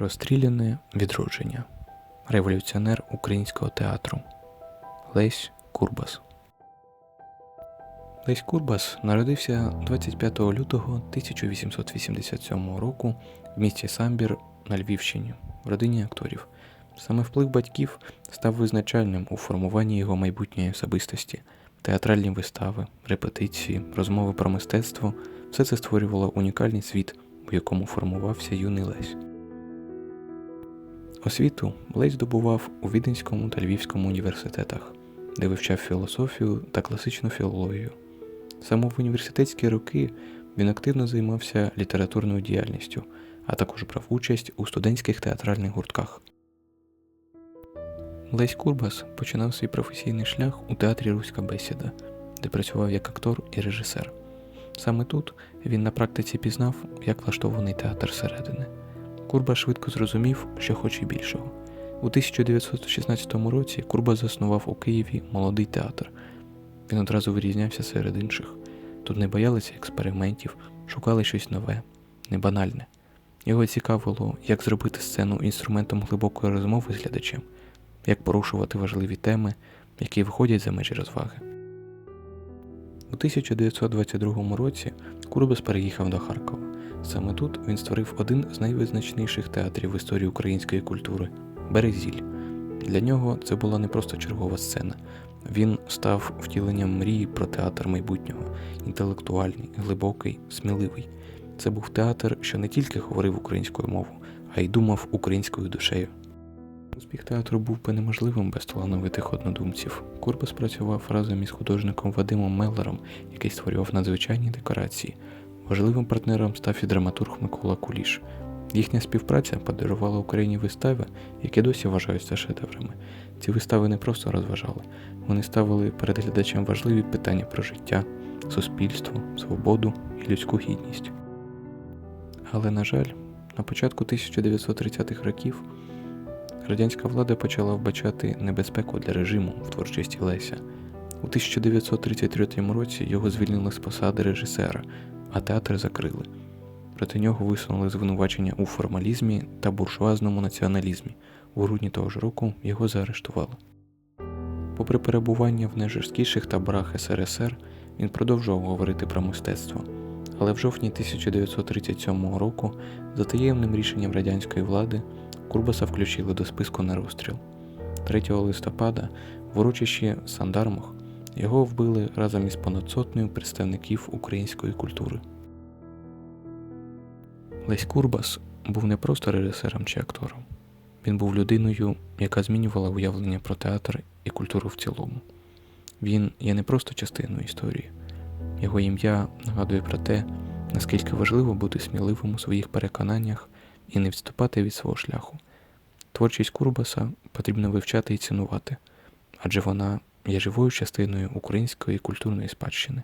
Розстріляне відродження. Революціонер українського театру Лесь Курбас. Лесь Курбас народився 25 лютого 1887 року в місті Самбір на Львівщині в родині акторів. Саме вплив батьків став визначальним у формуванні його майбутньої особистості. Театральні вистави, репетиції, розмови про мистецтво все це створювало унікальний світ, у якому формувався юний Лесь. Освіту Лесь здобував у Віденському та Львівському університетах, де вивчав філософію та класичну філологію. Саме в університетські роки він активно займався літературною діяльністю, а також брав участь у студентських театральних гуртках. Лесь Курбас починав свій професійний шлях у театрі Руська бесіда, де працював як актор і режисер. Саме тут він на практиці пізнав, як влаштований театр середини. Курба швидко зрозумів, що хоче більшого. У 1916 році Курба заснував у Києві молодий театр. Він одразу вирізнявся серед інших. Тут не боялися експериментів, шукали щось нове, небанальне. Його цікавило, як зробити сцену інструментом глибокої розмови з глядачем, як порушувати важливі теми, які виходять за межі розваги. У 1922 році Курбас переїхав до Харкова. Саме тут він створив один з найвизначніших театрів в історії української культури Березіль. Для нього це була не просто чергова сцена. Він став втіленням мрії про театр майбутнього, інтелектуальний, глибокий, сміливий. Це був театр, що не тільки говорив українською мовою, а й думав українською душею. Успіх театру був би неможливим без талановитих однодумців. Курбас працював разом із художником Вадимом Меллером, який створював надзвичайні декорації. Важливим партнером став і драматург Микола Куліш. Їхня співпраця подарувала Україні вистави, які досі вважаються шедеврами. Ці вистави не просто розважали, вони ставили перед глядачем важливі питання про життя, суспільство, свободу і людську гідність. Але, на жаль, на початку 1930-х років радянська влада почала вбачати небезпеку для режиму в творчості Леся. У 1933 році його звільнили з посади режисера, а театр закрили. Проти нього висунули звинувачення у формалізмі та буржуазному націоналізмі. У грудні того ж року його заарештували. Попри перебування в найжорсткіших таборах СРСР, він продовжував говорити про мистецтво. Але в жовтні 1937 року, за таємним рішенням радянської влади, Курбаса включили до списку на розстріл. 3 листопада в урочищі Сандармох його вбили разом із понад сотнею представників української культури. Лесь Курбас був не просто режисером чи актором. Він був людиною, яка змінювала уявлення про театр і культуру в цілому. Він є не просто частиною історії. Його ім'я нагадує про те, наскільки важливо бути сміливим у своїх переконаннях і не відступати від свого шляху. Творчість Курбаса потрібно вивчати і цінувати, адже вона є живою частиною української культурної спадщини.